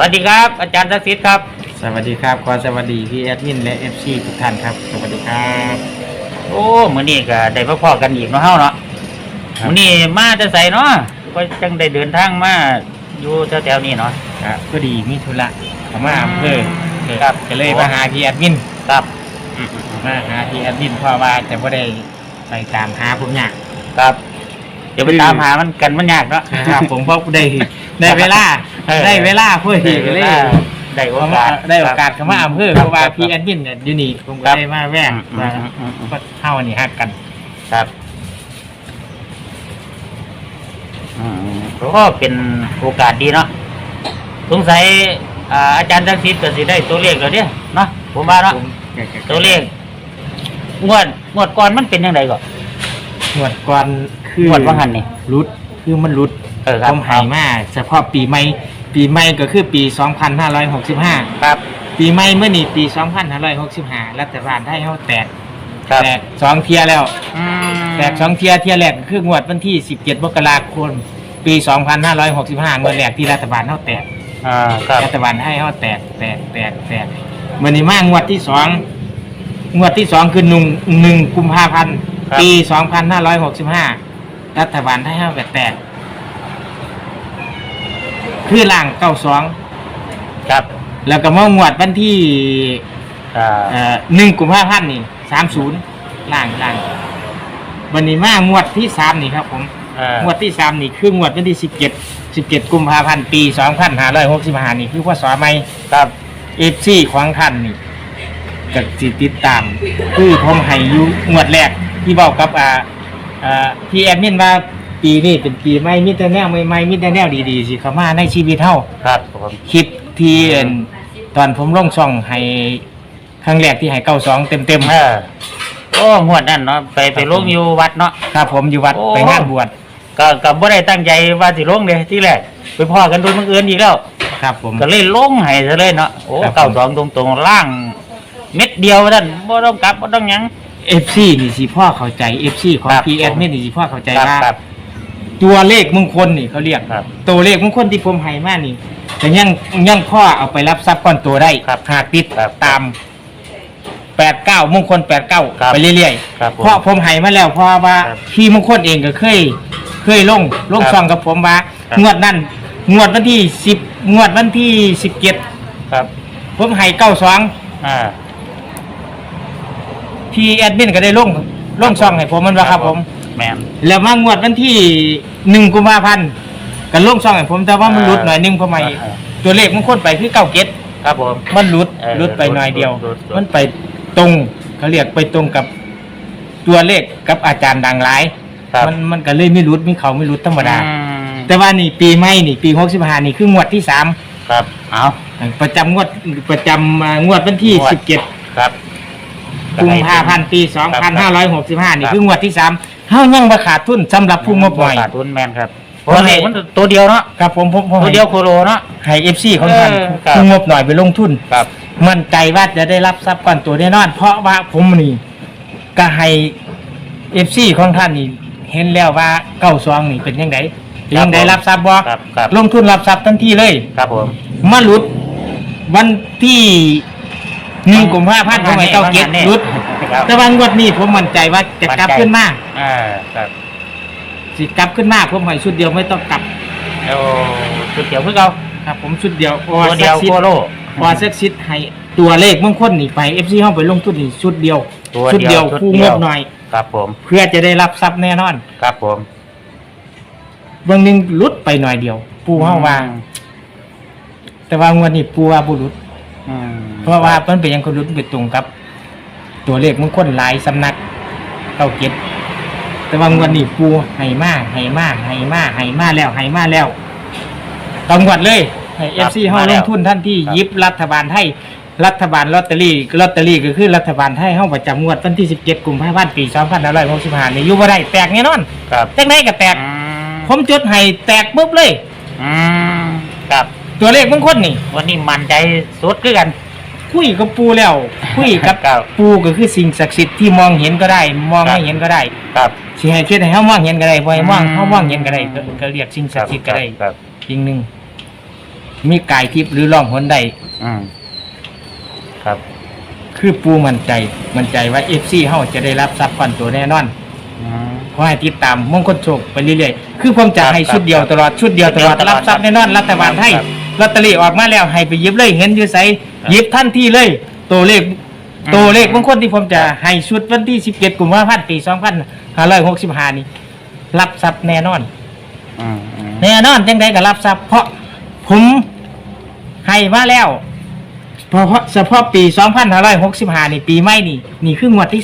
วัสดีครับ อาจารย์ศักดิ์สิทธิ์ครับ สวัสดีครับขอสวัสดีพี่แอดมินและเอฟซีทุกท่านครับ สวัสดีครับ โอ้มื้อนี้ก็ได้มาพอกันอีกเนาะเฮาเนาะครับ มื้อนี้มาจะใส่เนาะก็จังได้เดินทางมาอยู่แถวๆนี้เนาะ ครับก็ดีมีธุระเขามาอำเภอครับ ก็เลยมาหาพี่แอดมินครับมาหาพี่แอดมินเพราะว่าจะไม่ได้ไปตามหาผมอยาก ครับเดี๋ยวไปตามหามันกันมันยากเนาะ ครับผมเพราะได้ ได้เวลาเออ ได้เวลาเพื่อที่ก็เลยได้โอเขามากาส ได้โอกาสเขามาอำเภอเพราะว่าพี่แอดมินเนี่ยอยู่นี่ผมก็ครับ ได้มาแวะอืมมาอืมอืมอืมก็เข้าอันนี้ฮักกัน ครับอืมก็เป็นโอกาสดีเนาะสงสัยอ่าอาจารย์ศักดิ์สิทธิ์ก็สิได้ตัวเลขแล้วเนี่ยเนาะผมว่าเนาะผมตัวเลขงวดงวดก่อนมันเป็นยังไงก่อนงวดก่อนคืองวดว่าหันนี่รุดคือมันรุด เออครับผมใหายมาเฉพาะปีใหม่ ปีใหม่ก็คือปี 2565 ครับ ปีใหม่เมื่อนี่ปี 2565 รัฐบาลไทยเฮาแตกครับ แตกสองเทียแล้ว อืมแตกสองเทียเทียแรกก็คืองวดวันที่ 17 มกราคม ปี 2565งวดแรกที่รัฐบาลเฮาแตก อ่าครับ รัฐบาลให้เฮาแตกแตกแตกแตกมื่อนี้มางวดที่สองงวดที่สองคือหนึ่งหนึ่งกุมภาพันธ์ปี2565รัฐบาลให้เฮาแบบแตก คือล่างเก้าสองครับแล้วก็มางวดวันที่อ่าเอ่อหนึ่งกุมภาพันธ์นี่สามศูนย์ล่างล่างวันนี้มางวดที่สามนี่ครับผมเอ่องวดที่สามนี่คืองวดวันที่สิบเจ็ดสิบเจ็ดกุมภาพันธ์ปีสองพันห้าร้อยหกสิบห้านี่คือว่าสอไม่ครับเอฟซีของท่านนี่กับสิติดตาม คือผมให้อยูงวดแรกที่บอกกับอ่าอ่าพี่แอดมินว่า ปีนี้เป็นปีใหม่มีแต่แนวใหม่ๆมีแต่แนวดีๆสิเข้ามาในชีวิตเฮาครับผมคลิปที่เอิ่นตอนผมลงช่องให้ครั้งแรกที่ให้เก้าสองเต็มเต็มเออโอ้งวดนั่นเนาะไปไปลงอยู่วัดเนาะ ๆครับผมอยู่วัดโอ้ ไปงานบวชก็ก็บ่ได้ตั้งใจว่าสิลงเลยที่แรกไปพ่อกันโดนบังเอิญอีกแล้ว ครับผม ก็เลยลงให้ซะเลยเนาะโอ้ครับผมเก้าสองตรงๆล่าง เม็ดเดียวท่านบ่ต้องกลับบ่ต้องหยังเอฟซีนี่สิพ่อเข้าใจเอฟซีของ ครับพีเอสไม่นี่สิพ่อเข้าใจครับว่าครับ ตัวเลขมงคลนี่เขาเรียกครับตัวเลขมงคลที่ผมให้มานี่แต่ยังยังพ่อเอาไปรับทรัพย์ก้อนตัวได้ครับหากติดครับตามแปดเก้ามงคลแปดเก้าครับไปเรื่อยครับผมเพราะผมให้มาแล้วเพราะว่าครับพี่มงคลเองก็เคย เคยลงลงครับซองกับผมว่าครับ งวดนั้นงวดวันที่สิบงวดวันที่สิบเจ็ดครับผมให้เก้าสองอ่า พี่แอดมินก็ได้ลงลงซองให้ผมมันว่าครับผม แม่นแล้วมางวดวันที่หนึ่งกุมภาพันธ์ก็ลงซองให้ผมแต่ว่ามันหลุดหน่อยหนึงเพราะไม่อ่า ตัวเลขมันคนไปคือเก้าเก็ดครับผม มันหลุดเออหลุดไปหน่อยเดียว หลุดหลุด มันไปตรงเขาเรียกไปตรงกับตัวเลขกับอาจารย์ดังหลายครับมันมันก็เลยไม่หลุดมีเขาไม่หลุดธรรมดา อืมแต่ว่านี่ปีใหม่นี่ปีหกสิบห้านี่คืองวดที่สามครับ เอาประจำงวดประจำอ่างวดวันที่งวด สิบเจ็ดครับ กุมภาพันธ์ปีสองพันห้าร้อยหกสิบห้านี่ครับคืองวดที่สามเฮายังบ่ขาดทุนสำหรับผู้งบหน่อยขาดทุนแม่นครับเพราะว่าเลขมันตัวเดียวเนาะครับผมผมผมตัวเดียวโคโลเนาะให้เอฟซีของท่านเออครับผู้งบหน่อยไปลงทุนครับมั่นใจว่าจะได้รับทรัพย์ก่อนตัวแน่นอน เพราะว่าผมนี่ก็ให้เอฟซีของท่านนี่เห็นแล้วว่าเก้าซองนี่เป็นยังไงเป็นยังไงรับทรัพย์บ่ครับครับลงทุนรับทรัพย์ทันทีเลย ครับผมมาหลุดวันที่ หนึ่งกุมภาพันธ์ผมให้เก้าเก็ดหลุดครับแต่ว่างวดนี้ผมมั่นใจว่าจะกลับขึ้นมาอ่าครับสิกลับขึ้นมาผมให้ชุดเดียวไม่ต้องกลับ โอ้ชุดเดียวเพื่อเราครับ ผมชุดเดียวเพราะตัวเดียวศักดิ์สิทโคธิ์โล พอเซ็กซิตให้ตัวเลขมงคลนี่ไปเอฟซีห้องไปลงทุนนี่ชุดเดียวตัวชุดเดีเดียยววชุดคู่เดีงยว บหน่อย ครับผม เพื่อจะได้รับทรัพย์แน่นอนครับผมเบางหนึงหลุดไปหน่อยเดียว ปูเฮาว่าแต่ว่างวดนี้ปูว่าบ่หลุด อืมเพราะว่ามันเป็นหยังคนหลุดไปตรงกับ ตัวเลขมงคลหลายสำนักเก้าเก็ดแต่ว่างวดนี้ปูให้มาให้มาให้มาให้มาแล้วให้มาแล้วต้องงวดเลยให้เอฟซีเฮาลงทุนท่านที่ยิบรัฐบาลไทยรัฐบาลลอตเตอรี่ลอตเตอรี่ก็คือรัฐบาลไทยเฮาประจำงวดวันที่17กุมภาพันธ์ปี2565นี่อยู่บ่ได้แตกแน่นอนครับจังไดก็แตก อืมผมจดให้แตกปุ๊บเลย อืมครับ ตัวเลขมงคลนี่ วันนี้มันใจสุดคือกัน คุยกับปูแล้ว คุยกับครับปูก็คือสิ่งศักดิ์สิทธิ์ที่มองเห็นก็ได้ มองครับ ไม่เห็นก็ได้ครับ สิให้คิดให้เฮามองเห็นก็ได้บ่ให้มองอืม เฮามองเห็นก็ได้ก็ก็เรียกสิ่งศักดิ์สิทธิ์ก็ได้ครับจริงหนึงมีกายทิพย์หรือล่องหนใดอืมครับคือปูมั่นใจ มั่นใจว่าเอฟซีเฮาจะได้รับทรัพย์ก่อนตัวแน่นอน อืม ขอให้ติดตามมงคลโชคไปเรื่อยๆ คือผมจะครับให้ชุดเดียวตลอดชุดเดียวตลอด ชุดเดียวตลอด รับทรัพย์แน่นอนรัฐบาลไทย ครับ ลอตเตอรี่ออกมาแล้วให้ไปหยิบเลยเห็นอยู่ไสครับหยิบทันทีเลย ตัวเลขอืม ตัวเลขมงคลที่ผมจะให้ชุดวันที่17กุมภาพันธ์ปี2565 นี่รับทรัพย์แน่นอน อืมอืมแน่นอนจังใดก็รับทรัพย์เพราะผมให้มาแล้ว เพราะเฉพาะปี2565 นี่ปีใหม่นี่นี่คืองวดที่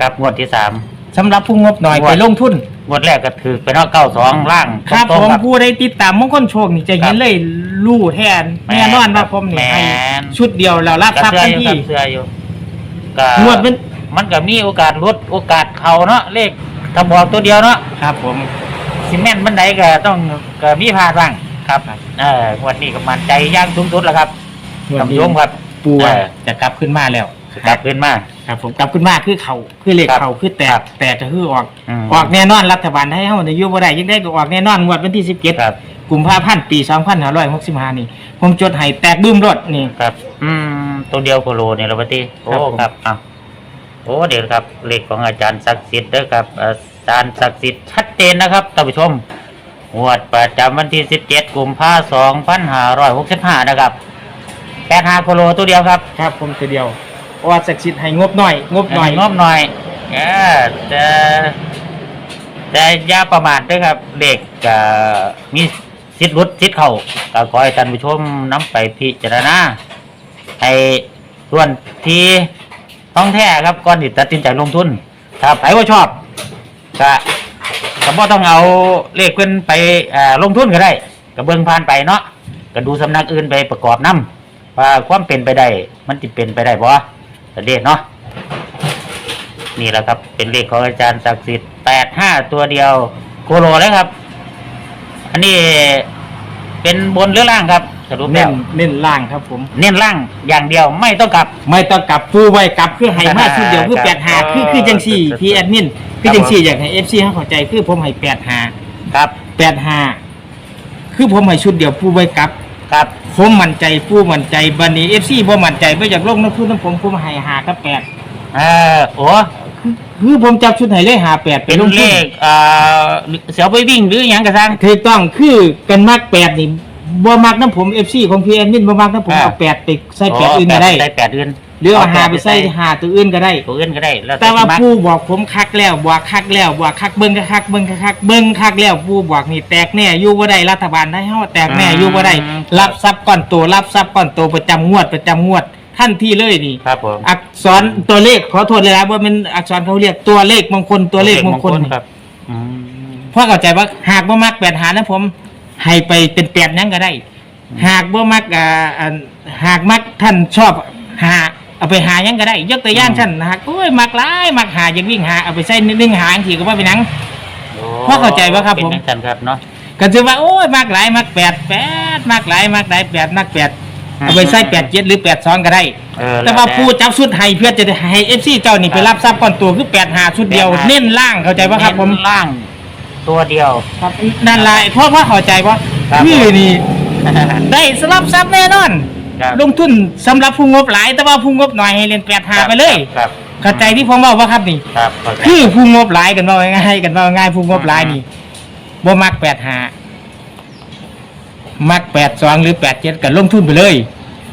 ครับงวดที่สาม3สำหรับผู้งบหน่อยงวด ไปลงทุน งวดแรกก็ถือไปเนาะเก้าสองล่างครับตผงมๆครับผู้ได้ติดตามมงคลโชคนี่จะเห็นเลยลู่แทนแม่นแน่นอนว่าผมนี่แม่น ให้ชุดเดียวแล้วรับกระทรัพย์เสื้อทันอยู่ทีกับเสื้ออยู่ก็งวดเป็นมันก็มีโอกาสลดโอกาสเขาเนาะเลขถ้าบอกตัวเดียวเนาะครับผม ซีเมนต์บันไดก็ต้องก็มีพลาดบ้างครับเอองวดนี้ก็มันใจย่างสูงสุดแล้วครับงวดท่านนี้ผู้ชมครับ ปูว่าเออจะกลับขึ้นมาแล้ว กลับขึ้นมา ครับผมกลับขึ้นมาคือเขาคือเลขครับเขาคือแตครักบแตกจะคือออกอืมออกแน่นอนรัฐบาลให้เฮาในยุบ่ได้ยังได้ก็ออกแน่นอนงวดวันที่17ครับกุมภาพันธ์ปี2565นี่ ผมจดให้แตกบึ้มรถนี่ ครับ อืม ตัวเดียวโคโลเนี่ยเราปฏิโอ้ครับผม ครับอะโอ้เดี๋ยวครับเลขของอาจารย์ศักดิ์สิทธิ์เด้อครับอาจารย์ศักดิ์สิทธิ์ชัดเจนนะครับท่านผู้ชมงวดประจำวันที่ 17กุมภาพันธ์2565นะครับ85โคโลตัวเดียวครับ ครับผมตัวเดียวเพ ราะว่าศักดิ์สิทธิ์ให้งบหน่อย งบหน่อยงบหน่อยเออแต่แต่อย่าประมาทด้วยครับ เด็กมีสิทธิ์รุดสิทธิ์เขาก็ขอให้ท่านผู้ชมน้ำไปพิจารณาให้ส่วนที่ท้องแท้ครับก่อนที่ตัดสินใจลงทุน ถ้าใครว่าชอบก็ก็บ่ต้องเอาเลขเพิ่นไปลงทุนก็ได้ก็เบิ่งผ่านไปเนาะก็ดูสำนักอื่นไปประกอบนํว่าความเป็นไปได้มันสิเป็นไปได้บ่ แต่เด็เนาะนี่แหละครับ เป็นเลขของอาจารย์ศักดิ์สิทธิ์แปดห้าตัวเดียวโคโลเลยครับ อันนี้เป็นบนหรือล่างครับสรุปแล้เน้วนเน้นล่างครับผม เน้นล่างอย่างเดียวไม่ต้องกลับ ไม่ต้องกลับปูไว้กลับคือให้มาชุดเดียวคือครับแปดหาคือคือจังสี่พี่แอดมินคือจังสี่อยากให้เอฟซีเขาเข้าใจคือผมให้แปดหาครับแปดหาคือผมให้ชุดเดียวปูไว้กลับ ครับ ผมมั่นใจปูมั่นใจบันนี้เอฟซีบ่มั่นใจไม่อยากลงน้ำทุนน้ำผมผมให้หากับแปดเออโอ้คือผมจับชุดให้เลยหาแปดไปเป็นลงเลทุนขเอ่อเสียวไปวิ่งหรืออย่างกระซัง ถูกต้องคือกันมากแปดนี่บ่มักน้ำผมเอฟซีของพี่แอดมินบ่มักน้ำผมอ่า เอาแปดไปใส่แปดอื่นก็ได้ ใส่แปดอื่น หรือเอาหาไปใส่หาตัวอื่นก็ได้ ตัวอื่นก็ได้แล้วแต่ว่าสิมักผู้บอกผมคักแล้วบอกคักแล้วบอกคักเบิ้งคักเบิ้งคักเบิ้งคักแล้วผู้บอกนี่แตกแน่อยู่บ่ได้รัฐบาลได้เฮาแตกแน่อยู่บ่ได้อืมรับทรัพย์ก่อนตัวรับทรัพย์ก่อนตัวประจำงวดประจำงวดทันทีเลยนี่ครับผมอักษรตัวเลขขอโทษเลยนะว่ามันอักษรเขาเรียกตัวเลขมงคลตัวเลขมงคลครับอืมเพราะเข้าใจว่าหากบ่มักแปดหานะผม ให้ไปเป็นแปดนั้นก็ได้ หากบ่มักอ่าอันหากมักท่านชอบหา เอาไปหายังก็ได้ยกตัวอย่างเช่นหากโอ้ยมักหลายมักหาอยากวิ่งหาเอาไปใส่นึ่งหาจังซี่ก็ว่าเป็นหยังโอ้พ่อเข้าใจว่าครับผม เป็นจังซั่นครับเนาะ ก็ถือว่าโอ้ยมักหลายมักแปดแปดมักหลายมักหลายแปดมักแปดอืมเอาไปใส่แปดเจ็ดหรือแปดสองก็ได้ เออแต่ว่าล้ผู้จับชุดให้เพื่อจะได้ให้เอฟซีเจ้านี่ไปรับทรัพย์ก่อนตัวคือแปดหาชุดเดียวแปดหาเน้นล่างเข้าใจว่าครับผมเน้นล่าง ตัวเดียวครับนั่นแหละเพราะว่าเข้าใจว่าครับคือนี่ ได้สลับทรัพย์แน่นอน ครับ ลงทุนสำหรับผู้งบหลาย แต่ว่าผู้งบหน่อยให้เล่นแปดหาไปเลยครับเข้าใจที่ผมบอกว่าครับนี่ ครับเข้าใจคือผู้งบหลายกันว่าง่ายๆกันว่าง่ายผู้งบหลายนี่บ่มักแปดหามักแปดสองหรือแปดเจ็ดกันลงทุนไปเลย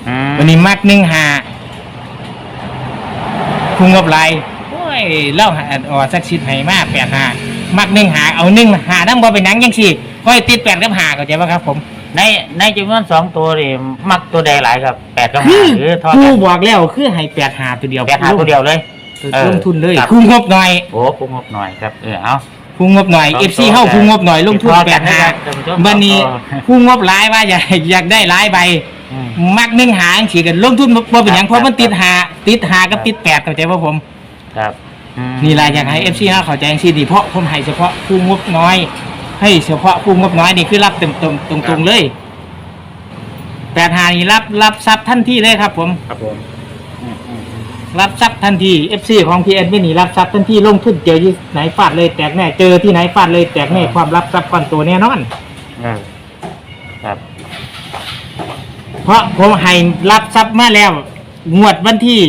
อืมวันนี้มักหนึ่งหาผู้งบหลายโอ้ยเล่าหาอ๋อสักชิดให้มาแปดหามักหนึ่งหาเอาหนึ่งหานั่งบ่ไปหนังยังสี่ก็ให้ติดแปดกับหาเข้าใจป่ะครับผม ในในจำนวนสองตัวนี่มักตัวใดหลายครับแปดกับคืห้าอหรือเทอดผู้บอกแล้วคือให้แปดหาตัวเดียวแปดหาตัวเดียวเลย เออลงทุนเลยครับผู้งบหน่อยโอ้ปรุงงบหน่อยครับเออเอาผู้งบหน่อยครับเอฟซีเข้าผู้งบหน่อยลงทุนครับแปดหาครับท่านผู้ชมวันนี้ครับผู้งบหลายว่าอยากอยากได้หลายใบอืมมักหนึ่งหาจังซี่กันลงทุนบ่เป็นหยังครับเพราะมันติดครับหาติดหากับครับติดแปดเข้าใจป่ะผม ครับอืมนี่แหละอยากให้เอฟซีเข้าใจจังซี่ดีเพราะผมให้เฉพาะผู้งบน้อย ให้เฉพาะผู้งบน้อยนี่คือรับเต็มตรงตรงตรงๆเลยแปดหานี่รับรับทรัพย์ทันทีเลยครับ ผม ครับผมอืมอืมอืมรับทรัพย์ทันที FC ของ PN ไม่หนีรับทรัพย์ทันทีลงทุนเจอที่ไหนฟาดเลยแตกแน่เจอที่ไหนฟาดเลยแตกแน่ความรับทรัพย์ก่อนตัวแน่นอนเออครับ เพราะผมให้รับทรัพย์มาแล้ว งวดวันที่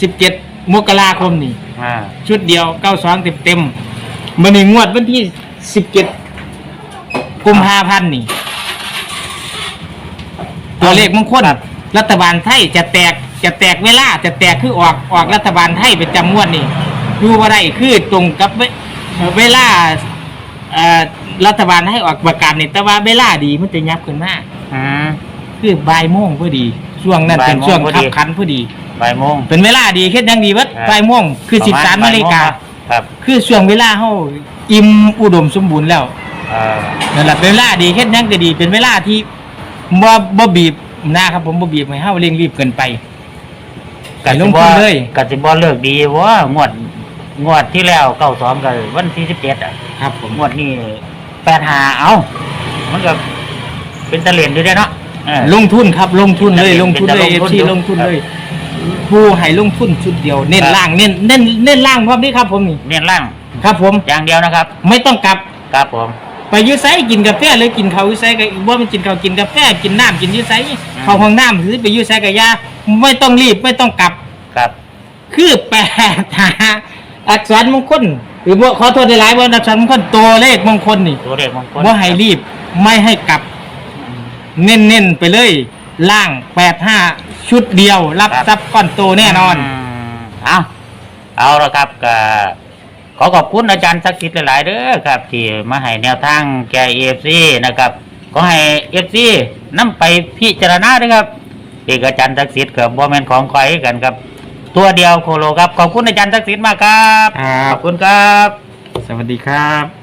สิบเจ็ดมกราคมนี่ อ่า ชุดเดียวเก้าสองเต็มเต็มๆมันนี่งวดวันที่ สิบเจ็ดกุมภาพันธ์นี่ ตัวเลขมงคลรัฐบาลไทยจะแตกจะแตกเวลาจะแตกคือออกออกรัฐบาลไทยเป็นจำนวนนี่ดูว่าได้คือตรงกับเวเวลาเอ่อรัฐบาลให้ออกประกาศนี่แต่ว่าเวลาดีมันจะยับขึ้นมากอืมคือบ่ายโมงพอดี ช่วงนั้นเป็นบ่ายโมงช่วงพอขัดีบขันพอดีบ่ายโมงเป็นเวลาดีแค่ยังดีวัดครับบ่ายโมงคือสิบสามประนาฬิกาบ่ยโมงครับ คือช่วงเวลาเฮา อิ่มอุดมสมบูรณ์แล้วเออนั่นแหละเป็นเวลาดีแค่ยังก็ดี เป็นเวลาที่บ่บ่บีบนะครับ ผมบ่บีบให้เฮาเร่งรีบเกินไปไก่ลงทุนเลย กสิบ่เลิกดีว่างวดงวดที่แล้วเก้าสองกันวันที่สิบเจ็ดอะครับผมงวดนี้แปดหาเอา มันก็เป็นตะเลียนอยู่ได้เนาะเออ ลงทุนครับลงทุนเลยเป็นลงทุนเลยเป็นจะลงทุน FC อยู่ลงทุนเลยผู้ให้ลงทุนชุดเดียว เน้นครับ ล่างเน้นเน้นเน้นล่างพร้อมนี้ครับผมนี่เนียนล่าง ครับผม อย่างเดียวนะครับ ไม่ต้องกลับ ครับผม ไปอยูไซกินกาแฟหรือกินข้าวอยูไซก็ว่ามันกินข้าวกินกาแฟกินน้ำกินอยูไซเข้าห้องน้ำหรือไปอยูไซกับยาไม่ต้องรีบไม่ต้องกลับ ครับ คือแปดหาอักษรมงคลหรือว่าขอโทษในหลายๆว่าอักษรมงคลตัวเลขมงคลนี่ตัวเลขมงคลว่าให้รีบไม่ให้กลับ เน้นๆไปเลยล่างแปดห้าชุดเดียว รับทรัพย์ก้อนโตแน่นอนมเอาเอาละครับก็ ขอขอบคุณอาจารย์ศักดิ์สิทธิ์หลาย ๆเด้อครับ ที่มาให้แนวทางแกเอฟซีนะครับก็ให้เอฟซีนำไปพิจารณาด้วยครับเอกอาจารย์ศักดิ์สิทธิ์กับบอแมนของคอยกันครับ ตัวเดียวโคโลครับ ขอบคุณอาจารย์ศักดิ์สิทธิ์มากครับ ครับ ขอบคุณครับ สวัสดีครับ